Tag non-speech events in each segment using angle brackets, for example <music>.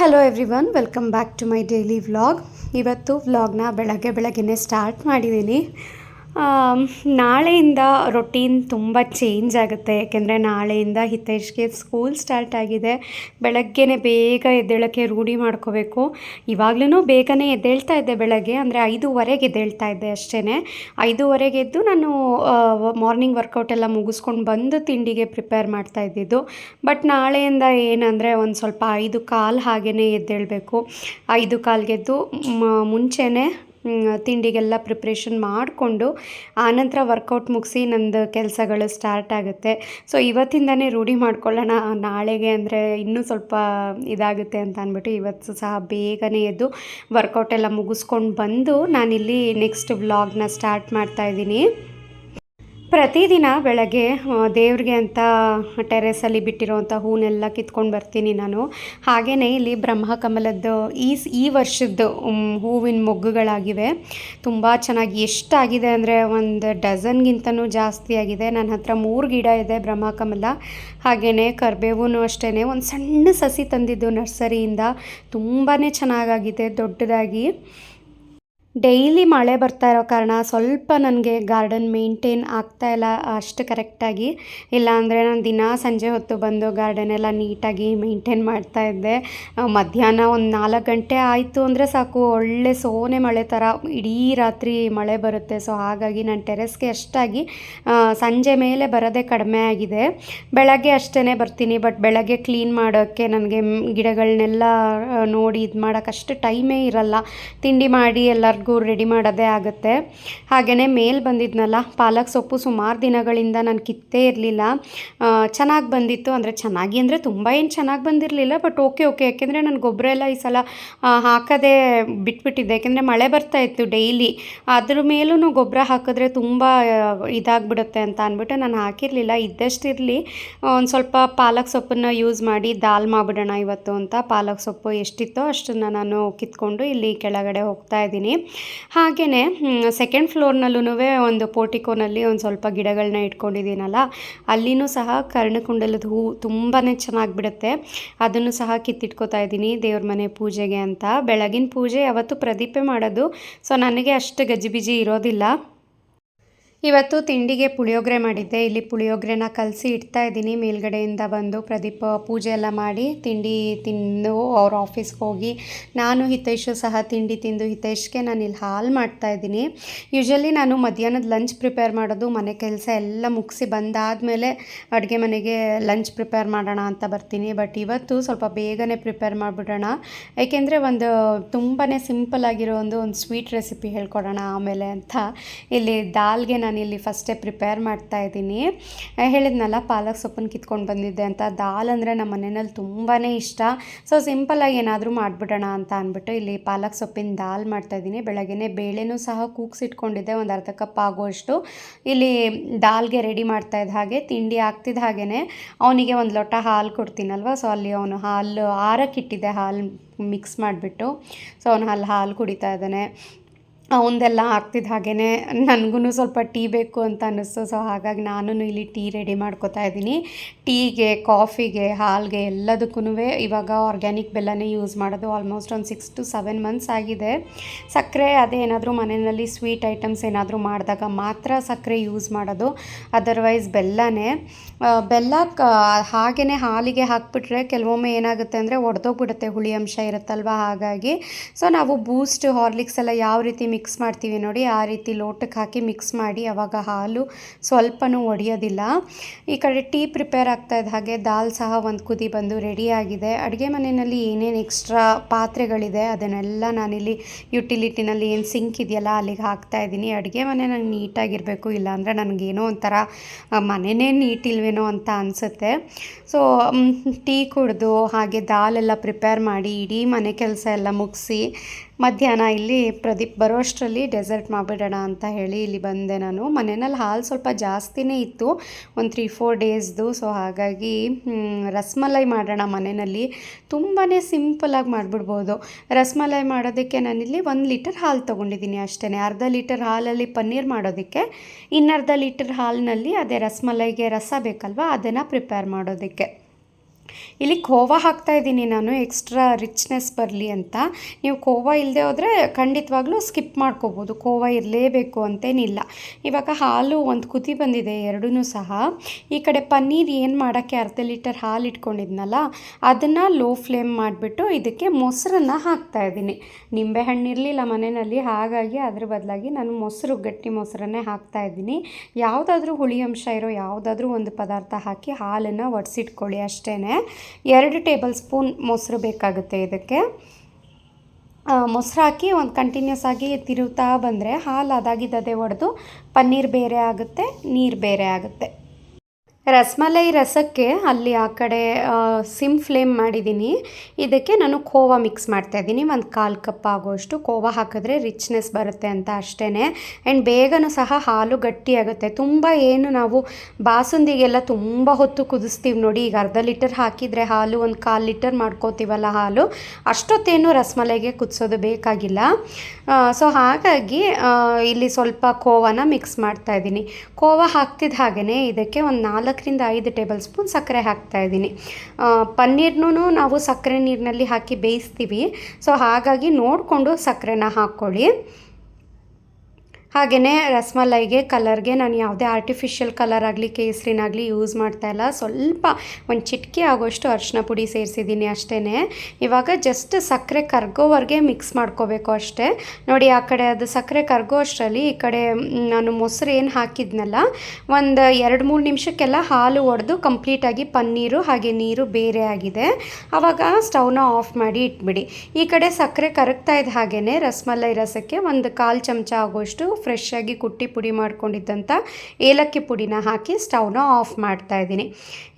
Hello everyone welcome back to my daily vlog ಇವತ್ತು ವ್ಲಾಗ್ನ ಬೆಳಗ್ಗೆ ಬೆಳಗ್ಗೆನೇ ಸ್ಟಾರ್ಟ್ ಮಾಡಿದ್ದೀನಿ. ನಾಳೆಯಿಂದ ರೊಟೀನ್ ತುಂಬ ಚೇಂಜ್ ಆಗುತ್ತೆ. ಯಾಕೆಂದರೆ ನಾಳೆಯಿಂದ ಹಿತೇಶ್ಗೆ ಸ್ಕೂಲ್ ಸ್ಟಾರ್ಟ್ ಆಗಿದೆ. ಬೆಳಗ್ಗೆನೇ ಬೇಗ ಎದ್ದೇಳೋಕ್ಕೆ ರೂಢಿ ಮಾಡ್ಕೋಬೇಕು. ಇವಾಗಲೂ ಬೇಗನೆ ಎದ್ದೇಳ್ತಾ ಇದ್ದೆ ಬೆಳಗ್ಗೆ, ಅಂದರೆ ಐದೂವರೆಗೆ ಎದ್ದೇಳ್ತಾ ಇದ್ದೆ ಅಷ್ಟೇ ಐದೂವರೆಗೆ ಎದ್ದು ನಾನು ಮಾರ್ನಿಂಗ್ ವರ್ಕೌಟ್ ಎಲ್ಲ ಮುಗಿಸ್ಕೊಂಡು ಬಂದು ತಿಂಡಿಗೆ ಪ್ರಿಪೇರ್ ಮಾಡ್ತಾ ಇದ್ದಿದ್ದು. ಬಟ್ ನಾಳೆಯಿಂದ ಏನಂದರೆ ಒಂದು ಸ್ವಲ್ಪ ಐದು ಕಾಲು ಹಾಗೆಯೇ ಎದ್ದೇಳಬೇಕು. ಐದು ಕಾಲ್ಗೆದ್ದು ಮುಂಚೆನೇ ತಿಂಡಿಗೆಲ್ಲ ಪ್ರಿಪ್ರೇಷನ್ ಮಾಡಿಕೊಂಡು ಆನಂತರ ವರ್ಕೌಟ್ ಮುಗಿಸಿ ನಂದು ಕೆಲಸಗಳು ಸ್ಟಾರ್ಟ್ ಆಗುತ್ತೆ. ಸೊ ಇವತ್ತಿಂದನೇ ರೂಢಿ ಮಾಡ್ಕೊಳ್ಳೋಣ, ನಾಳೆಗೆ ಅಂದರೆ ಇನ್ನೂ ಸ್ವಲ್ಪ ಇದಾಗುತ್ತೆ ಅಂತ ಅಂದ್ಬಿಟ್ಟು ಇವತ್ತು ಸಹ ಬೇಗನೆ ಎದ್ದು ವರ್ಕೌಟ್ ಎಲ್ಲ ಮುಗಿಸ್ಕೊಂಡು ಬಂದು ನಾನಿಲ್ಲಿ ನೆಕ್ಸ್ಟ್ ವ್ಲಾಗ್ನ ಸ್ಟಾರ್ಟ್ ಮಾಡ್ತಾ ಇದ್ದೀನಿ. ಪ್ರತಿದಿನ ಬೆಳಗ್ಗೆ ದೇವ್ರಿಗೆ ಅಂತ ಟೆರೆಸಲ್ಲಿ ಬಿಟ್ಟಿರೋವಂಥ ಹೂನೆಲ್ಲ ಕಿತ್ಕೊಂಡು ಬರ್ತೀನಿ ನಾನು. ಹಾಗೆಯೇ ಇಲ್ಲಿ ಬ್ರಹ್ಮಕಮಲದ್ದು ಈ ಸ್- ಈ ವರ್ಷದ್ದು ಹೂವಿನ ಮೊಗ್ಗುಗಳಾಗಿವೆ. ತುಂಬ ಚೆನ್ನಾಗಿ ಎಷ್ಟಾಗಿದೆ ಅಂದರೆ ಒಂದು ಡಜನ್ಗಿಂತನೂ ಜಾಸ್ತಿ ಆಗಿದೆ. ನನ್ನ ಹತ್ರ ಮೂರು ಗಿಡ ಇದೆ ಬ್ರಹ್ಮಕಮಲ ಹಾಗೆಯೇ ಕರ್ಬೇವೂ ಅಷ್ಟೇ ಒಂದು ಸಣ್ಣ ಸಸಿ ತಂದಿದ್ದು ನರ್ಸರಿಯಿಂದ. ತುಂಬಾ ಚೆನ್ನಾಗಾಗಿದೆ, ದೊಡ್ಡದಾಗಿ. ಡೈಲಿ ಮಳೆ ಬರ್ತಾ ಇರೋ ಕಾರಣ ಸ್ವಲ್ಪ ನನಗೆ ಗಾರ್ಡನ್ ಮೇಂಟೈನ್ ಆಗ್ತಾ ಇಲ್ಲ, ಅಷ್ಟು ಕರೆಕ್ಟಾಗಿ ಇಲ್ಲಾಂದರೆ ನಾನು ದಿನ ಸಂಜೆ ಹೊತ್ತು ಬಂದು ಗಾರ್ಡನ್ ಎಲ್ಲ ನೀಟಾಗಿ ಮೇಂಟೈನ್ ಮಾಡ್ತಾ ಇದ್ದೆ. ಮಧ್ಯಾಹ್ನ ಒಂದು ನಾಲ್ಕು ಗಂಟೆ ಆಯಿತು ಅಂದರೆ ಸಾಕು, ಒಳ್ಳೆ ಸೋನೆ ಮಳೆ ಥರ ಇಡೀ ರಾತ್ರಿ ಮಳೆ ಬರುತ್ತೆ. ಸೊ ಹಾಗಾಗಿ ನಾನು ಟೆರೆಸ್ಗೆ ಅಷ್ಟಾಗಿ ಸಂಜೆ ಮೇಲೆ ಬರೋದೇ ಕಡಿಮೆ ಆಗಿದೆ. ಬೆಳಗ್ಗೆ ಅಷ್ಟೇ ಬರ್ತೀನಿ ಬಟ್ ಬೆಳಗ್ಗೆ ಕ್ಲೀನ್ ಮಾಡೋಕ್ಕೆ ನನಗೆ ಗಿಡಗಳನ್ನೆಲ್ಲ ನೋಡಿ ಇದು ಮಾಡೋಕ್ಕಷ್ಟು ಟೈಮೇ ಇರಲ್ಲ. ತಿಂಡಿ ಮಾಡಿ ಎಲ್ಲರಿಗೂ ರೆಡಿ ಮಾಡೋದೇ ಆಗುತ್ತೆ. ಹಾಗೆಯೇ ಮೇಲ್ ಬಂದಿದ್ನಲ್ಲ, ಪಾಲಕ್ ಸೊಪ್ಪು ಸುಮಾರು ದಿನಗಳಿಂದ ನಾನು ಕಿತ್ತೇ ಇರಲಿಲ್ಲ. ಚೆನ್ನಾಗಿ ಬಂದಿತ್ತು ಅಂದರೆ ಚೆನ್ನಾಗಿ ಅಂದರೆ ತುಂಬ ಏನು ಚೆನ್ನಾಗಿ ಬಂದಿರಲಿಲ್ಲ ಬಟ್ ಓಕೆ ಓಕೆ ಯಾಕೆಂದರೆ ನಾನು ಗೊಬ್ಬರ ಎಲ್ಲ ಈ ಸಲ ಹಾಕೋದೇ ಬಿಟ್ಬಿಟ್ಟಿದ್ದೆ. ಯಾಕೆಂದರೆ ಮಳೆ ಬರ್ತಾ ಇತ್ತು ಡೈಲಿ ಅದ್ರ ಮೇಲೂ ಗೊಬ್ಬರ ಹಾಕಿದ್ರೆ ತುಂಬ ಇದಾಗ್ಬಿಡುತ್ತೆ ಅಂತ ಅಂದ್ಬಿಟ್ಟು ನಾನು ಹಾಕಿರಲಿಲ್ಲ. ಇದ್ದಷ್ಟಿರಲಿ ಒಂದು ಸ್ವಲ್ಪ ಪಾಲಕ್ ಸೊಪ್ಪನ್ನು ಯೂಸ್ ಮಾಡಿ ದಾಲ್ ಮಾಡಿಬಿಡೋಣ ಇವತ್ತು ಅಂತ ಪಾಲಕ್ ಸೊಪ್ಪು ಎಷ್ಟಿತ್ತೋ ಅಷ್ಟನ್ನು ನಾನು ಕಿತ್ಕೊಂಡು ಇಲ್ಲಿ ಕೆಳಗಡೆ ಹೋಗ್ತಾ ಇದ್ದೀನಿ. ಹಾಗೆಯೇ ಸೆಕೆಂಡ್ ಫ್ಲೋರ್ನಲ್ಲೂ ಒಂದು ಪೋರ್ಟಿಕೋನಲ್ಲಿ ಒಂದು ಸ್ವಲ್ಪ ಗಿಡಗಳನ್ನ ಇಟ್ಕೊಂಡಿದ್ದೀನಲ್ಲ, ಅಲ್ಲಿನೂ ಸಹ ಕರ್ಣಕುಂಡಲದ ಹೂ ತುಂಬಾ ಚೆನ್ನಾಗಿ ಬಿಡುತ್ತೆ ಅದನ್ನು ಸಹ ಕಿತ್ತಿಟ್ಕೋತಾ ಇದ್ದೀನಿ ದೇವ್ರ ಮನೆ ಪೂಜೆಗೆ ಅಂತ. ಬೆಳಗಿನ ಪೂಜೆ ಯಾವತ್ತು ಪ್ರದೀಪೆ ಮಾಡೋದು, ಸೊ ನನಗೆ ಅಷ್ಟು ಗಜಿಬಿಜಿ ಇರೋದಿಲ್ಲ. ಇವತ್ತು ತಿಂಡಿಗೆ ಪುಳಿಯೋಗರೆ ಮಾಡಿದ್ದೆ. ಇಲ್ಲಿ ಪುಳಿಯೋಗರೆನ ಕಲಸಿ ಇಡ್ತಾ ಇದ್ದೀನಿ. ಮೇಲ್ಗಡೆಯಿಂದ ಬಂದು ಪ್ರದೀಪ ಪೂಜೆ ಎಲ್ಲ ಮಾಡಿ ತಿಂಡಿ ತಿಂದು ಅವ್ರ ಆಫೀಸ್ಗೆ ಹೋಗಿ ನಾನು ಹಿತೇಶು ಸಹ ತಿಂಡಿ ತಿಂದು ಹಿತೇಶ್ಗೆ ನಾನು ಇಲ್ಲಿ ಹಾಲು ಮಾಡ್ತಾ ಇದ್ದೀನಿ. ಯೂಶಲಿ ನಾನು ಮಧ್ಯಾಹ್ನದ ಲಂಚ್ ಪ್ರಿಪೇರ್ ಮಾಡೋದು, ಮನೆ ಕೆಲಸ ಎಲ್ಲ ಮುಗಿಸಿ ಬಂದಾದಮೇಲೆ ಅಡುಗೆ ಮನೆಗೆ ಲಂಚ್ ಪ್ರಿಪೇರ್ ಮಾಡೋಣ ಅಂತ ಬರ್ತೀನಿ. ಬಟ್ ಇವತ್ತು ಸ್ವಲ್ಪ ಬೇಗನೆ ಪ್ರಿಪೇರ್ ಮಾಡಿಬಿಡೋಣ. ಏಕೆಂದರೆ ಒಂದು ತುಂಬಾ ಸಿಂಪಲ್ ಆಗಿರೋ ಒಂದು ಒಂದು ಸ್ವೀಟ್ ರೆಸಿಪಿ ಹೇಳ್ಕೊಡೋಣ ಆಮೇಲೆ ಅಂತ. ಇಲ್ಲಿ ದಾಲ್ಗೆ ಇಲ್ಲಿ ಫಸ್ಟೇ ಪ್ರಿಪೇರ್ ಮಾಡ್ತಾ ಇದ್ದೀನಿ. ಹೇಳಿದ್ನಲ್ಲ, ಪಾಲಕ್ ಸೊಪ್ಪನ್ನು ಕಿತ್ಕೊಂಡು ಬಂದಿದ್ದೆ ಅಂತ. ದಾಲ್ ಅಂದರೆ ನಮ್ಮ ಮನೆಯಲ್ಲಿ ತುಂಬಾ ಇಷ್ಟ. ಸೊ ಸಿಂಪಲಾಗಿ ಏನಾದರೂ ಮಾಡಿಬಿಡೋಣ ಅಂತ ಅಂದ್ಬಿಟ್ಟು ಇಲ್ಲಿ ಪಾಲಕ್ ಸೊಪ್ಪಿನ ದಾಲ್ ಮಾಡ್ತಾ ಇದ್ದೀನಿ. ಬೆಳಗ್ಗೆ ಬೇಳೆನೂ ಸಹ ಕೂಗ್ಸಿಟ್ಕೊಂಡಿದ್ದೆ ಒಂದು ಅರ್ಧ ಕಪ್ ಆಗುವಷ್ಟು. ಇಲ್ಲಿ ದಾಲ್ಗೆ ರೆಡಿ ಮಾಡ್ತಾ ಇದ್ದ ಹಾಗೆ, ತಿಂಡಿ ಆಗ್ತಿದ್ದ ಹಾಗೇ ಅವನಿಗೆ ಒಂದು ಲೋಟ ಹಾಲು ಕೊಡ್ತೀನಲ್ವ? ಸೊ ಅಲ್ಲಿ ಅವನು ಹಾಲು ಆರಕ್ಕಿಟ್ಟಿದ್ದೆ ಹಾಲು ಮಿಕ್ಸ್ ಮಾಡಿಬಿಟ್ಟು. ಸೊ ಅವನು ಅಲ್ಲಿ ಹಾಲು ಕುಡಿತಾ ಇದ್ದಾನೆ. ಅವನದೆಲ್ಲ ಆಗ್ತಿದ್ದ ಹಾಗೇ ನನಗೂ ಸ್ವಲ್ಪ ಟೀ ಬೇಕು ಅಂತ ಅನ್ನಿಸ್ತು. ಸೊ ಹಾಗಾಗಿ ನಾನು ಇಲ್ಲಿ ಟೀ ರೆಡಿ ಮಾಡ್ಕೋತಾ ಇದ್ದೀನಿ. ಟೀಗೆ, ಕಾಫಿಗೆ, ಹಾಲಿಗೆ ಎಲ್ಲದಕ್ಕೂ ಇವಾಗ ಆರ್ಗ್ಯಾನಿಕ್ ಬೆಲ್ಲನೇ ಯೂಸ್ ಮಾಡೋದು ಆಲ್ಮೋಸ್ಟ್ ಒಂದು ಸಿಕ್ಸ್ ಟು ಸೆವೆನ್ ಮಂತ್ಸ್ ಆಗಿದೆ. ಸಕ್ಕರೆ ಅದೇನಾದರೂ ಮನೆಯಲ್ಲಿ ಸ್ವೀಟ್ ಐಟಮ್ಸ್ ಏನಾದರೂ ಮಾಡಿದಾಗ ಮಾತ್ರ ಸಕ್ಕರೆ ಯೂಸ್ ಮಾಡೋದು. ಅದರ್ವೈಸ್ ಬೆಲ್ಲನೇ. ಬೆಲ್ಲ ಕ ಹಾಗೆಯೇ ಹಾಲಿಗೆ ಹಾಕ್ಬಿಟ್ರೆ ಕೆಲವೊಮ್ಮೆ ಏನಾಗುತ್ತೆ ಅಂದರೆ ಒಡೆದೋಗ್ಬಿಡುತ್ತೆ ಹುಳಿ ಅಂಶ ಇರುತ್ತಲ್ವ ಹಾಗಾಗಿ. ಸೊ ನಾವು ಬೂಸ್ಟ್ ಹಾರ್ಲಿಕ್ಸ್ ಎಲ್ಲ ಯಾವ ರೀತಿ ಮಿಕ್ಸ್ ಮಾಡ್ತೀವಿ ನೋಡಿ, ಆ ರೀತಿ ಲೋಟಕ್ಕೆ ಹಾಕಿ ಮಿಕ್ಸ್ ಮಾಡಿ ಅವಾಗ ಹಾಲು ಸ್ವಲ್ಪನೂ ಒಡೆಯೋದಿಲ್ಲ. ಈ ಕಡೆ ಟೀ ಪ್ರಿಪೇರ್ ಆಗ್ತಾ ಇದ್ದ ಹಾಗೆ ದಾಲ್ ಸಹ ಒಂದು ಕುದಿ ಬಂದು ರೆಡಿಯಾಗಿದೆ ಅಡುಗೆ ಮನೆಯಲ್ಲಿ ಏನೇನು ಎಕ್ಸ್ಟ್ರಾ ಪಾತ್ರೆಗಳಿದೆ ಅದನ್ನೆಲ್ಲ ನಾನಿಲ್ಲಿ ಯುಟಿಲಿಟಿನಲ್ಲಿ ಏನು ಸಿಂಕ್ ಇದೆಯಲ್ಲ ಅಲ್ಲಿಗೆ ಹಾಕ್ತಾ ಇದ್ದೀನಿ. ಅಡುಗೆ ಮನೆ ನಂಗೆ ನೀಟಾಗಿರಬೇಕು, ಇಲ್ಲಾಂದರೆ ನನಗೇನೋ ಒಂಥರ ಮನೆಯೇ ನೀಟ್ ಇಲ್ವೇನೋ ಅಂತ ಅನಿಸುತ್ತೆ. ಸೊ ಟೀ ಕುಡಿದು ಹಾಗೆ ದಾಲ್ ಎಲ್ಲ ಪ್ರಿಪೇರ್ ಮಾಡಿ ಇಡೀ ಮನೆ ಕೆಲಸ ಎಲ್ಲ ಮುಗಿಸಿ ಮಧ್ಯಾಹ್ನ ಇಲ್ಲಿ ಪ್ರದೀಪ್ ಬರೋ ಅಷ್ಟರಲ್ಲಿ ಡೆಸರ್ಟ್ ಮಾಡಿಬಿಡೋಣ ಅಂತ ಹೇಳಿ ಇಲ್ಲಿ ಬಂದೆ ನಾನು. ಮನೆಯಲ್ಲಿ ಹಾಲು ಸ್ವಲ್ಪ ಜಾಸ್ತಿನೇ ಇತ್ತು, ಒಂದು ತ್ರೀ ಫೋರ್ ಡೇಸ್ದು ಸೊ ಹಾಗಾಗಿ ರಸಮಲೈ ಮಾಡೋಣ ಮನೆಯಲ್ಲಿ. ತುಂಬಾ ಸಿಂಪಲಾಗಿ ಮಾಡಿಬಿಡ್ಬೋದು. ರಸ್ಮಲೈ ಮಾಡೋದಕ್ಕೆ ನಾನಿಲ್ಲಿ ಒಂದು ಲೀಟರ್ ಹಾಲು ತೊಗೊಂಡಿದ್ದೀನಿ ಅಷ್ಟೇ ಅರ್ಧ ಲೀಟರ್ ಹಾಲಲ್ಲಿ ಪನ್ನೀರ್ ಮಾಡೋದಕ್ಕೆ, ಇನ್ನರ್ಧ ಲೀಟರ್ ಹಾಲಿನಲ್ಲಿ ಅದೇ ರಸ್ಮಲೈಗೆ ರಸ ಬೇಕಲ್ವ, ಅದನ್ನು ಪ್ರಿಪೇರ್ ಮಾಡೋದಕ್ಕೆ. ಇಲ್ಲಿ ಖೋವಾ ಹಾಕ್ತಾ ಇದ್ದೀನಿ ನಾನು ಎಕ್ಸ್ಟ್ರಾ ರಿಚ್ನೆಸ್ ಬರಲಿ ಅಂತ. ನೀವು ಖೋವಾ ಇಲ್ಲದೆ ಹೋದರೆ ಖಂಡಿತವಾಗ್ಲೂ ಸ್ಕಿಪ್ ಮಾಡ್ಕೋಬೋದು. ಖೋವಾ ಇರಲೇಬೇಕು ಅಂತೇನಿಲ್ಲ. ಇವಾಗ ಹಾಲು ಒಂದು ಕುದಿ ಬಂದಿದೆ ಎರಡೂ ಸಹ. ಈ ಕಡೆ ಪನ್ನೀರ್ ಏನು ಮಾಡೋಕ್ಕೆ ಅರ್ಧ ಲೀಟರ್ ಹಾಲು ಇಟ್ಕೊಂಡಿದ್ನಲ್ಲ, ಅದನ್ನು ಲೋ ಫ್ಲೇಮ್ ಮಾಡಿಬಿಟ್ಟು ಇದಕ್ಕೆ ಮೊಸರನ್ನು ಹಾಕ್ತಾ ಇದ್ದೀನಿ. ನಿಂಬೆಹಣ್ಣು ಇರಲಿಲ್ಲ ಮನೆಯಲ್ಲಿ, ಹಾಗಾಗಿ ಅದ್ರ ಬದಲಾಗಿ ನಾನು ಮೊಸರು, ಗಟ್ಟಿ ಮೊಸರನ್ನೇ ಹಾಕ್ತಾ ಇದ್ದೀನಿ. ಯಾವುದಾದ್ರೂ ಹುಳಿ ಅಂಶ ಇರೋ ಯಾವುದಾದ್ರೂ ಒಂದು ಪದಾರ್ಥ ಹಾಕಿ ಹಾಲನ್ನು ಒಡಿಸಿಟ್ಕೊಳ್ಳಿ ಅಷ್ಟೇ ಎರಡು ಟೇಬಲ್ ಸ್ಪೂನ್ ಮೊಸರು ಬೇಕಾಗುತ್ತೆ ಇದಕ್ಕೆ. ಮೊಸರು ಹಾಕಿ ಒಂದು ಕಂಟಿನ್ಯೂಸ್ ಆಗಿ ತಿರುಗ್ತಾ ಬಂದರೆ ಹಾಲು ಅದಾಗಿದ್ದದೇ ಒಡೆದು ಪನ್ನೀರ್ ಬೇರೆ ಆಗುತ್ತೆ, ನೀರು ಬೇರೆ ಆಗುತ್ತೆ. ರಸಮಲೈ ರಸಕ್ಕೆ ಅಲ್ಲಿ ಆ ಕಡೆ ಸಿಮ್ ಫ್ಲೇಮ್ ಮಾಡಿದ್ದೀನಿ ಇದಕ್ಕೆ ನಾನು ಖೋವಾ ಮಿಕ್ಸ್ ಮಾಡ್ತಾ ಇದ್ದೀನಿ. ಒಂದು ಕಾಲು ಕಪ್ ಆಗೋಷ್ಟು ಖೋವಾ ಹಾಕಿದ್ರೆ ರಿಚ್ನೆಸ್ ಬರುತ್ತೆ ಅಂತ ಅಷ್ಟೇ ಆ್ಯಂಡ್ ಬೇಗನೂ ಸಹ ಹಾಲು ಗಟ್ಟಿಯಾಗುತ್ತೆ. ತುಂಬ ಏನು ನಾವು ಬಾಸುಂದಿಗೆಲ್ಲ ತುಂಬ ಹೊತ್ತು ಕುದಿಸ್ತೀವಿ ನೋಡಿ. ಈಗ ಅರ್ಧ ಲೀಟರ್ ಹಾಕಿದರೆ ಹಾಲು, ಒಂದು ಕಾಲು ಲೀಟರ್ ಮಾಡ್ಕೋತೀವಲ್ಲ ಹಾಲು. ಅಷ್ಟೊತ್ತೇನು ರಸಮಲೈಗೆ ಕುದಿಸೋದು ಬೇಕಾಗಿಲ್ಲ. ಸೊ ಹಾಗಾಗಿ ಇಲ್ಲಿ ಸ್ವಲ್ಪ ಖೋವಾನ ಮಿಕ್ಸ್ ಮಾಡ್ತಾ ಇದ್ದೀನಿ. ಖೋವಾ ಹಾಕ್ತಿದ್ದ ಹಾಗೆಯೇ ಇದಕ್ಕೆ ಒಂದು ನಾಲ್ಕರಿಂದ ಐದು ಟೇಬಲ್ ಸ್ಪೂನ್ ಸಕ್ಕರೆ ಹಾಕ್ತಾ ಇದ್ದೀನಿ. ಪನ್ನೀರ್ನೂ ನಾವು ಸಕ್ಕರೆ ನೀರಿನಲ್ಲಿ ಹಾಕಿ ಬೇಯಿಸ್ತೀವಿ. ಸೊ, ಹಾಗಾಗಿ ನೋಡಿಕೊಂಡು ಸಕ್ಕರೆನ ಹಾಕ್ಕೊಳ್ಳಿ. ಹಾಗೆಯೇ ರಸಮಲೈಗೆ ಕಲರ್ಗೆ ನಾನು ಯಾವುದೇ ಆರ್ಟಿಫಿಷಿಯಲ್ ಕಲರ್ ಆಗಲಿ ಕೇಸರಿನಾಗಲಿ ಯೂಸ್ ಮಾಡ್ತಾ ಇಲ್ಲ. ಸ್ವಲ್ಪ ಒಂದು ಚಿಟಿಕೆ ಆಗೋಷ್ಟು ಅರಿಶಿನ ಪುಡಿ ಸೇರಿಸಿದ್ದೀನಿ ಅಷ್ಟೇ ಇವಾಗ ಜಸ್ಟ್ ಸಕ್ಕರೆ ಕರ್ಗೋವರೆಗೆ ಮಿಕ್ಸ್ ಮಾಡ್ಕೋಬೇಕು ಅಷ್ಟೇ. ನೋಡಿ, ಆ ಕಡೆ ಅದು ಸಕ್ಕರೆ ಕರ್ಗೋ ಅಷ್ಟರಲ್ಲಿ ಈ ಕಡೆ ನಾನು ಮೊಸರು ಏನು ಹಾಕಿದ್ನಲ್ಲ, ಒಂದು ಎರಡು ಮೂರು ನಿಮಿಷಕ್ಕೆಲ್ಲ ಹಾಲು ಒಡೆದು ಕಂಪ್ಲೀಟಾಗಿ ಪನ್ನೀರು, ಹಾಗೆ ನೀರು ಬೇರೆ ಆಗಿದೆ. ಆವಾಗ ಸ್ಟವ್ನ ಆಫ್ ಮಾಡಿ ಇಟ್ಬಿಡಿ. ಈ ಕಡೆ ಸಕ್ಕರೆ ಕರಗ್ತಾ ಇದ್ದ ಹಾಗೆಯೇ ರಸಮಲೈ ರಸಕ್ಕೆ ಒಂದು ಕಾಲು ಚಮಚ ಆಗೋಷ್ಟು ಫ್ರೆಶ್ ಆಗಿ ಕುಟ್ಟಿ ಪುಡಿ ಮಾಡ್ಕೊಂಡಿದ್ದಂಥ ಏಲಕ್ಕಿ ಪುಡಿನ ಹಾಕಿ ಸ್ಟವ್ನ ಆಫ್ ಮಾಡ್ತಾ ಇದ್ದೀನಿ.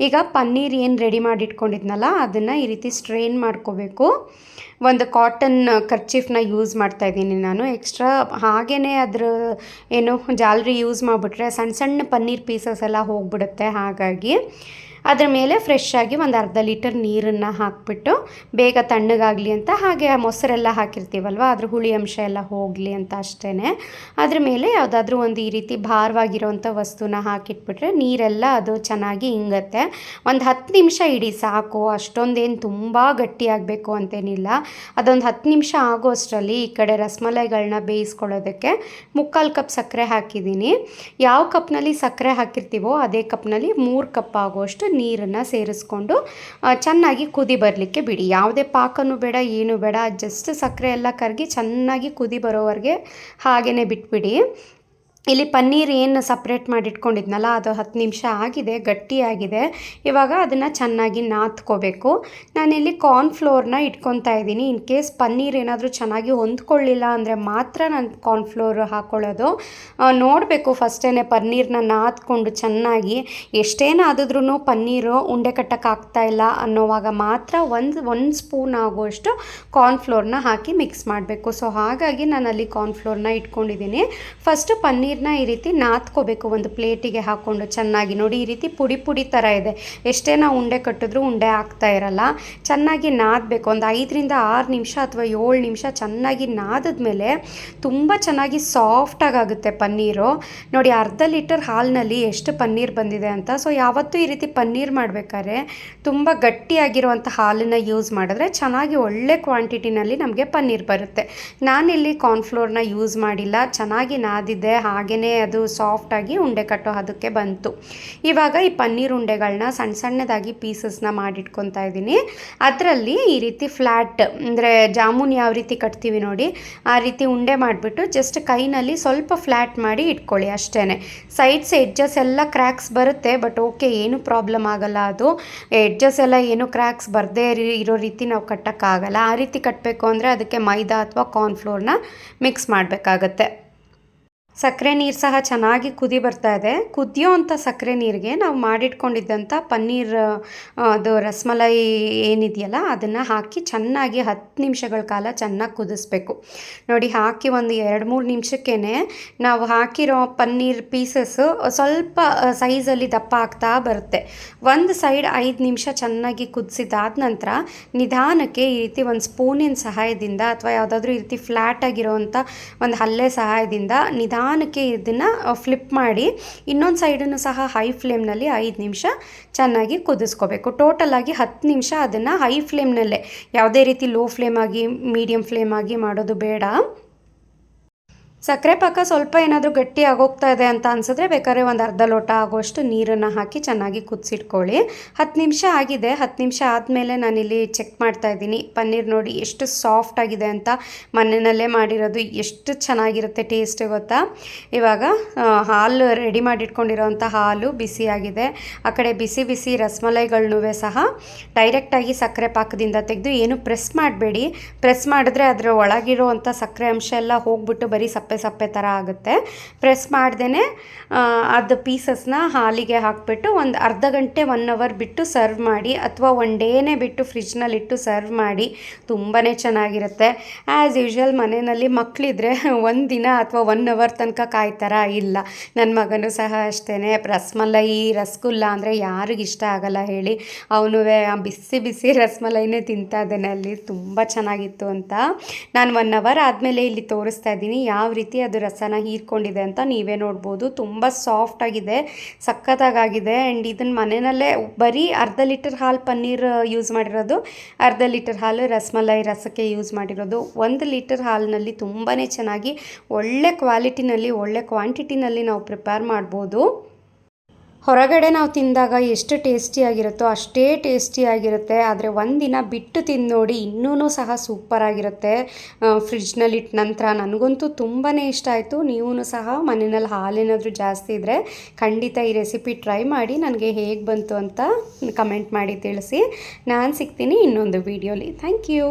ಈಗ ಪನ್ನೀರ್ ಏನು ರೆಡಿ ಮಾಡಿ ಇಟ್ಕೊಂಡಿದ್ನಲ್ಲ ಅದನ್ನು ಈ ರೀತಿ ಸ್ಟ್ರೈನ್ ಮಾಡ್ಕೋಬೇಕು. ಒಂದು ಕಾಟನ್ ಕರ್ಚೀಫ್ನ ಯೂಸ್ ಮಾಡ್ತಾ ಇದ್ದೀನಿ ನಾನು. ಎಕ್ಸ್ಟ್ರಾ ಹಾಗೇ ಅದ್ರ ಏನು ಜಾಲರಿ ಯೂಸ್ ಮಾಡಿಬಿಟ್ರೆ ಸಣ್ಣ ಸಣ್ಣ ಪನ್ನೀರ್ ಪೀಸಸ್ ಎಲ್ಲ ಹೋಗ್ಬಿಡುತ್ತೆ ಹಾಗಾಗಿ. ಅದ್ರ ಮೇಲೆ ಫ್ರೆಶ್ ಆಗಿ ಒಂದು ಅರ್ಧ ಲೀಟರ್ ನೀರನ್ನು ಹಾಕ್ಬಿಟ್ಟು ಬೇಗ ತಣ್ಣಗಾಗಲಿ ಅಂತ ಹಾಗೆ ಆ ಮೊಸರೆಲ್ಲ ಹಾಕಿರ್ತೀವಲ್ವ, ಅದ್ರ ಹುಳಿ ಅಂಶ ಎಲ್ಲ ಹೋಗಲಿ ಅಂತ ಅಷ್ಟೇ ಅದ್ರ ಮೇಲೆ ಯಾವುದಾದ್ರೂ ಒಂದು ಈ ರೀತಿ ಭಾರವಾಗಿರೋಂಥ ವಸ್ತುನ ಹಾಕಿಟ್ಬಿಟ್ರೆ ನೀರೆಲ್ಲ ಅದು ಚೆನ್ನಾಗಿ ಇಂಗತ್ತೆ. ಒಂದು ಹತ್ತು ನಿಮಿಷ ಇಡಿ ಸಾಕು, ಅಷ್ಟೊಂದೇನು ತುಂಬ ಗಟ್ಟಿಯಾಗಬೇಕು ಅಂತೇನಿಲ್ಲ. ಅದೊಂದು ಹತ್ತು ನಿಮಿಷ ಆಗೋ ಅಷ್ಟರಲ್ಲಿ ಈ ಕಡೆ ರಸಮಲೈಗಳನ್ನ ಬೇಯಿಸ್ಕೊಳ್ಳೋದಕ್ಕೆ ಮುಕ್ಕಾಲು ಕಪ್ ಸಕ್ಕರೆ ಹಾಕಿದ್ದೀನಿ. ಯಾವ ಕಪ್ನಲ್ಲಿ ಸಕ್ಕರೆ ಹಾಕಿರ್ತೀವೋ ಅದೇ ಕಪ್ನಲ್ಲಿ ಮೂರು ಕಪ್ ಆಗುವಷ್ಟು ನೀರನ್ನು ಸೇರಿಸ್ಕೊಂಡು ಚೆನ್ನಾಗಿ ಕುದಿ ಬರಲಿಕ್ಕೆ ಬಿಡಿ. ಯಾವುದೇ ಪಾಕನೂ ಬೇಡ, ಏನೂ ಬೇಡ. ಜಸ್ಟ್ ಸಕ್ಕರೆ ಎಲ್ಲ ಕರಗಿ ಚೆನ್ನಾಗಿ ಕುದಿ ಬರೋವರೆಗೆ ಹಾಗೆಯೇ ಬಿಟ್ಬಿಡಿ. ಇಲ್ಲಿ ಪನ್ನೀರ್ ಏನು ಸಪ್ರೇಟ್ ಮಾಡಿಟ್ಕೊಂಡಿದ್ನಲ್ಲ, ಅದು ಹತ್ತು ನಿಮಿಷ ಆಗಿದೆ ಗಟ್ಟಿಯಾಗಿದೆ ಇವಾಗ ಅದನ್ನು ಚೆನ್ನಾಗಿ ನಾದ್ಕೋಬೇಕು ನಾನಿಲ್ಲಿ ಕಾರ್ನ್ಫ್ಲೋರ್ನ ಇಟ್ಕೊತಾ ಇದ್ದೀನಿ. ಇನ್ ಕೇಸ್ ಪನ್ನೀರ್ ಏನಾದರೂ ಚೆನ್ನಾಗಿ ಹೊಂದ್ಕೊಳ್ಳಿಲ್ಲ ಅಂದರೆ ಮಾತ್ರ ನಾನು ಕಾರ್ನ್ ಫ್ಲೋರ್ ಹಾಕ್ಕೊಳ್ಳೋದು ನೋಡಬೇಕು ಫಸ್ಟೇ ಪನ್ನೀರ್ನ ನಾದ್ಕೊಂಡು ಚೆನ್ನಾಗಿ. ಎಷ್ಟೇನಾದ್ರೂ ಪನ್ನೀರು ಉಂಡೆ ಕಟ್ಟೋಕ್ಕಾಗ್ತಾ ಇಲ್ಲ ಅನ್ನೋವಾಗ ಮಾತ್ರ ಒಂದು ಒಂದು ಸ್ಪೂನ್ ಆಗುವಷ್ಟು ಕಾರ್ನ್ಫ್ಲೋರ್ನ ಹಾಕಿ ಮಿಕ್ಸ್ ಮಾಡಬೇಕು. ಸೊ ಹಾಗಾಗಿ ನಾನು ಅಲ್ಲಿ ಕಾರ್ನ್ ಫ್ಲೋರ್ನ ಇಟ್ಕೊಂಡಿದ್ದೀನಿ. ಫಸ್ಟು ಪನ್ನೀರ್ನ ಈ ರೀತಿ ನಾದ್ಕೋಬೇಕು ಒಂದು ಪ್ಲೇಟಿಗೆ ಹಾಕ್ಕೊಂಡು ಚೆನ್ನಾಗಿ ನೋಡಿ. ಈ ರೀತಿ ಪುಡಿ ಪುಡಿ ಥರ ಇದೆ. ಎಷ್ಟೇ ನಾವು ಉಂಡೆ ಕಟ್ಟಿದ್ರೂ ಉಂಡೆ ಆಗ್ತಾ ಇರಲ್ಲ. ಚೆನ್ನಾಗಿ ನಾದಬೇಕು. ಒಂದು ಐದರಿಂದ ಆರು ನಿಮಿಷ ಅಥವಾ ಏಳು ನಿಮಿಷ ಚೆನ್ನಾಗಿ ನಾದಿದ್ಮೇಲೆ ತುಂಬ ಚೆನ್ನಾಗಿ ಸಾಫ್ಟಾಗಿ ಆಗುತ್ತೆ ಪನ್ನೀರು. ನೋಡಿ, ಅರ್ಧ ಲೀಟರ್ ಹಾಲಿನಲ್ಲಿ ಎಷ್ಟು ಪನ್ನೀರ್ ಬಂದಿದೆ ಅಂತ. ಸೊ, ಯಾವತ್ತೂ ಈ ರೀತಿ ಪನ್ನೀರ್ ಮಾಡಬೇಕಾದ್ರೆ ತುಂಬ ಗಟ್ಟಿಯಾಗಿರುವಂಥ ಹಾಲನ್ನು ಯೂಸ್ ಮಾಡಿದ್ರೆ ಚೆನ್ನಾಗಿ ಒಳ್ಳೆ ಕ್ವಾಂಟಿಟಿನಲ್ಲಿ ನಮಗೆ ಪನ್ನೀರ್ ಬರುತ್ತೆ. ನಾನಿಲ್ಲಿ ಕಾರ್ನ್ಫ್ಲೋರ್ನ ಯೂಸ್ ಮಾಡಿಲ್ಲ. ಚೆನ್ನಾಗಿ ನಾದಿದ್ದೆ ಹಾಗೆಯೇ ಅದು ಸಾಫ್ಟಾಗಿ ಉಂಡೆ ಕಟ್ಟೋ ಅದಕ್ಕೆ ಬಂತು. ಇವಾಗ ಈ ಪನ್ನೀರ್ ಉಂಡೆಗಳನ್ನ ಸಣ್ಣ ಸಣ್ಣದಾಗಿ ಪೀಸಸ್ನ ಮಾಡಿಟ್ಕೊತಾ ಇದ್ದೀನಿ. ಅದರಲ್ಲಿ ಈ ರೀತಿ ಫ್ಲ್ಯಾಟ್ ಅಂದರೆ ಜಾಮೂನ್ ಯಾವ ರೀತಿ ಕಟ್ತೀವಿ ನೋಡಿ, ಆ ರೀತಿ ಉಂಡೆ ಮಾಡಿಬಿಟ್ಟು ಜಸ್ಟ್ ಕೈನಲ್ಲಿ ಸ್ವಲ್ಪ ಫ್ಲ್ಯಾಟ್ ಮಾಡಿ ಇಟ್ಕೊಳ್ಳಿ ಅಷ್ಟೇ ಸೈಡ್ಸ್ ಎಡ್ಜಸ್ ಎಲ್ಲ ಕ್ರ್ಯಾಕ್ಸ್ ಬರುತ್ತೆ ಬಟ್ ಓಕೆ ಏನು ಪ್ರಾಬ್ಲಮ್ ಆಗಲ್ಲ ಅದು. ಎಡ್ಜಸ್ ಎಲ್ಲ ಏನು ಕ್ರ್ಯಾಕ್ಸ್ ಬರದೇ ಇರೋ ರೀತಿ ನಾವು ಕಟ್ಟೋಕ್ಕಾಗಲ್ಲ. ಆ ರೀತಿ ಕಟ್ಟಬೇಕು ಅಂದರೆ ಅದಕ್ಕೆ ಮೈದಾ ಅಥವಾ ಕಾರ್ನ್ಫ್ಲೋರ್ನ ಮಿಕ್ಸ್ ಮಾಡಬೇಕಾಗತ್ತೆ. ಸಕ್ಕರೆ ನೀರು ಸಹ ಚೆನ್ನಾಗಿ ಕುದಿ ಬರ್ತಾ ಇದೆ. ಕುದಿಯೋ ಅಂಥ ಸಕ್ಕರೆ ನೀರಿಗೆ ನಾವು ಮಾಡಿಟ್ಕೊಂಡಿದ್ದಂಥ ಪನ್ನೀರ್ ಅದು ರಸಮಲೈ ಏನಿದೆಯಲ್ಲ, ಅದನ್ನು ಹಾಕಿ ಚೆನ್ನಾಗಿ ಹತ್ತು ನಿಮಿಷಗಳ ಕಾಲ ಚೆನ್ನಾಗಿ ಕುದಿಸ್ಬೇಕು. ನೋಡಿ, ಹಾಕಿ ಒಂದು ಎರಡು ಮೂರು ನಿಮಿಷಕ್ಕೇ ನಾವು ಹಾಕಿರೋ ಪನ್ನೀರ್ ಪೀಸಸ್ಸು ಸ್ವಲ್ಪ ಸೈಜಲ್ಲಿ ದಪ್ಪ ಆಗ್ತಾ ಬರುತ್ತೆ. ಒಂದು ಸೈಡ್ ಐದು ನಿಮಿಷ ಚೆನ್ನಾಗಿ ಕುದಿಸಿದಾದ ನಂತರ ನಿಧಾನಕ್ಕೆ ಈ ರೀತಿ ಒಂದು ಸ್ಪೂನಿನ ಸಹಾಯದಿಂದ ಅಥವಾ ಯಾವುದಾದ್ರೂ ಈ ರೀತಿ ಫ್ಲ್ಯಾಟ್ ಆಗಿರೋವಂಥ ಒಂದು ಹಲ್ಲೆ ಸಹಾಯದಿಂದ ನಿಧಾನ ನಿಧಾನಕ್ಕೆ ಇದನ್ನು ಫ್ಲಿಪ್ ಮಾಡಿ ಇನ್ನೊಂದು ಸೈಡನ್ನು ಸಹ ಹೈ ಫ್ಲೇಮ್ನಲ್ಲಿ ಐದು ನಿಮಿಷ ಚೆನ್ನಾಗಿ ಕುದಿಸ್ಕೋಬೇಕು. ಟೋಟಲಾಗಿ ಹತ್ತು ನಿಮಿಷ ಅದನ್ನು ಹೈ ಫ್ಲೇಮ್ನಲ್ಲೇ ಯಾವುದೇ ರೀತಿ ಲೋ ಫ್ಲೇಮ್ ಆಗಿ ಮೀಡಿಯಮ್ ಫ್ಲೇಮ್ ಆಗಿ ಮಾಡೋದು ಬೇಡ. ಸಕ್ಕರೆ ಪಾಕ ಸ್ವಲ್ಪ ಏನಾದರೂ ಗಟ್ಟಿ ಆಗೋಗ್ತಾ ಇದೆ ಅಂತ ಅನ್ಸಿದ್ರೆ ಬೇಕಾದ್ರೆ ಒಂದು ಅರ್ಧ ಲೋಟ ಆಗೋಷ್ಟು ನೀರನ್ನು ಹಾಕಿ ಚೆನ್ನಾಗಿ ಕುದಿಸಿಟ್ಕೊಳ್ಳಿ. ಹತ್ತು ನಿಮಿಷ ಆಗಿದೆ. ಹತ್ತು ನಿಮಿಷ ಆದಮೇಲೆ ನಾನಿಲ್ಲಿ ಚೆಕ್ ಮಾಡ್ತಾ ಇದ್ದೀನಿ. ಪನ್ನೀರ್ ನೋಡಿ ಎಷ್ಟು ಸಾಫ್ಟ್ ಆಗಿದೆ ಅಂತ ಮನೆಯಲ್ಲೇ ಮಾಡಿರೋದು ಎಷ್ಟು ಚೆನ್ನಾಗಿರುತ್ತೆ ಟೇಸ್ಟ್ ಗೊತ್ತಾ? ಇವಾಗ ಹಾಲು ರೆಡಿ ಮಾಡಿಟ್ಕೊಂಡಿರೋವಂಥ ಹಾಲು ಬಿಸಿಯಾಗಿದೆ ಆ ಕಡೆ ಬಿಸಿ ಬಿಸಿ ರಸಮಲೈಗಳನ್ನೂ ಸಹ ಡೈರೆಕ್ಟಾಗಿ ಸಕ್ಕರೆ ಪಾಕದಿಂದ ತೆಗೆದು ಏನು ಪ್ರೆಸ್ ಮಾಡಬೇಡಿ. ಪ್ರೆಸ್ ಮಾಡಿದ್ರೆ ಅದರ ಒಳಗಿರುವಂಥ ಸಕ್ಕರೆ ಅಂಶ ಎಲ್ಲ ಹೋಗ್ಬಿಟ್ಟು ಬರೀ ಸಪ್ಪೆ ಥರ ಆಗುತ್ತೆ. ಪ್ರೆಸ್ ಮಾಡ್ದೇ ಅದು ಪೀಸಸ್ನ ಹಾಲಿಗೆ ಹಾಕಿಬಿಟ್ಟು ಒಂದು ಅರ್ಧ ಗಂಟೆ ಒನ್ ಅವರ್ ಬಿಟ್ಟು ಸರ್ವ್ ಮಾಡಿ ಅಥವಾ ಒನ್ ಡೇನೇ ಬಿಟ್ಟು ಫ್ರಿಜ್ನಲ್ಲಿಟ್ಟು ಸರ್ವ್ ಮಾಡಿ ತುಂಬಾ ಚೆನ್ನಾಗಿರುತ್ತೆ. ಆ್ಯಸ್ ಯೂಶ್ವಲ್ ಮನೆಯಲ್ಲಿ ಮಕ್ಕಳಿದ್ರೆ <laughs> ಒಂದು ದಿನ ಅಥವಾ ಒನ್ ಅವರ್ ತನಕ ಕಾಯ್ತಾರ? ಇಲ್ಲ. ನನ್ನ ಮಗನೂ ಸಹ ಅಷ್ಟೇ ರಸ್ಮಲೈ, ರಸಗುಲ್ಲ ಅಂದರೆ ಯಾರಿಗೆ ಇಷ್ಟ ಆಗಲ್ಲ ಹೇಳಿ. ಅವನು ಬಿಸಿ ಬಿಸಿ ರಸ್ಮಲೈನೇ ತಿಂತಾ ಇದ್ದೇನೆ ಅಲ್ಲಿ. ತುಂಬ ಚೆನ್ನಾಗಿತ್ತು ಅಂತ. ನಾನು ಒನ್ ಅವರ್ ಆದಮೇಲೆ ಇಲ್ಲಿ ತೋರಿಸ್ತಾ ಇದ್ದೀನಿ. ಯಾವ ರೀತಿ ಅದು ರಸನ ಹೀರ್ಕೊಂಡಿದೆ ಅಂತ ನೀವೇ ನೋಡ್ಬೋದು. ತುಂಬ ಸಾಫ್ಟ್ ಆಗಿದೆ ಸಖತ್ತಾಗಿದೆ ಆ್ಯಂಡ್ ಇದನ್ನು ಮನೆಯಲ್ಲೇ ಬರೀ ಅರ್ಧ ಲೀಟರ್ ಹಾಲು ಪನ್ನೀರ್ ಯೂಸ್ ಮಾಡಿರೋದು. ಅರ್ಧ ಲೀಟರ್ ಹಾಲು ರಸಮಲೈ ರಸಕ್ಕೆ ಯೂಸ್ ಮಾಡಿರೋದು. ಒಂದು ಲೀಟರ್ ಹಾಲಿನಲ್ಲಿ ತುಂಬಾ ಚೆನ್ನಾಗಿ ಒಳ್ಳೆ ಕ್ವಾಲಿಟಿನಲ್ಲಿ ಒಳ್ಳೆ ಕ್ವಾಂಟಿಟಿನಲ್ಲಿ ನಾವು ಪ್ರಿಪೇರ್ ಮಾಡ್ಬೋದು. ಹೊರಗಡೆ ನಾವು ತಿಂದಾಗ ಎಷ್ಟು ಟೇಸ್ಟಿಯಾಗಿರುತ್ತೋ ಅಷ್ಟೇ ಟೇಸ್ಟಿಯಾಗಿರುತ್ತೆ ಆದರೆ ಒಂದಿನ ಬಿಟ್ಟು ತಿಂದು ನೋಡಿ ಇನ್ನೂ ಸಹ ಸೂಪರಾಗಿರುತ್ತೆ ಫ್ರಿಜ್ನಲ್ಲಿ ಇಟ್ಟ ನಂತರ ನನಗಂತೂ ತುಂಬಾ ಇಷ್ಟ ಆಯಿತು. ನೀವೂ ಸಹ ಮನೆಯಲ್ಲಿ ಹಾಲೇನಾದರೂ ಜಾಸ್ತಿ ಇದ್ದರೆ ಖಂಡಿತ ಈ ರೆಸಿಪಿ ಟ್ರೈ ಮಾಡಿ. ನನಗೆ ಹೇಗೆ ಬಂತು ಅಂತ ಕಮೆಂಟ್ ಮಾಡಿ ತಿಳಿಸಿ. ನಾನು ಸಿಗ್ತೀನಿ ಇನ್ನೊಂದು ವೀಡಿಯೋಲಿ. Thank you.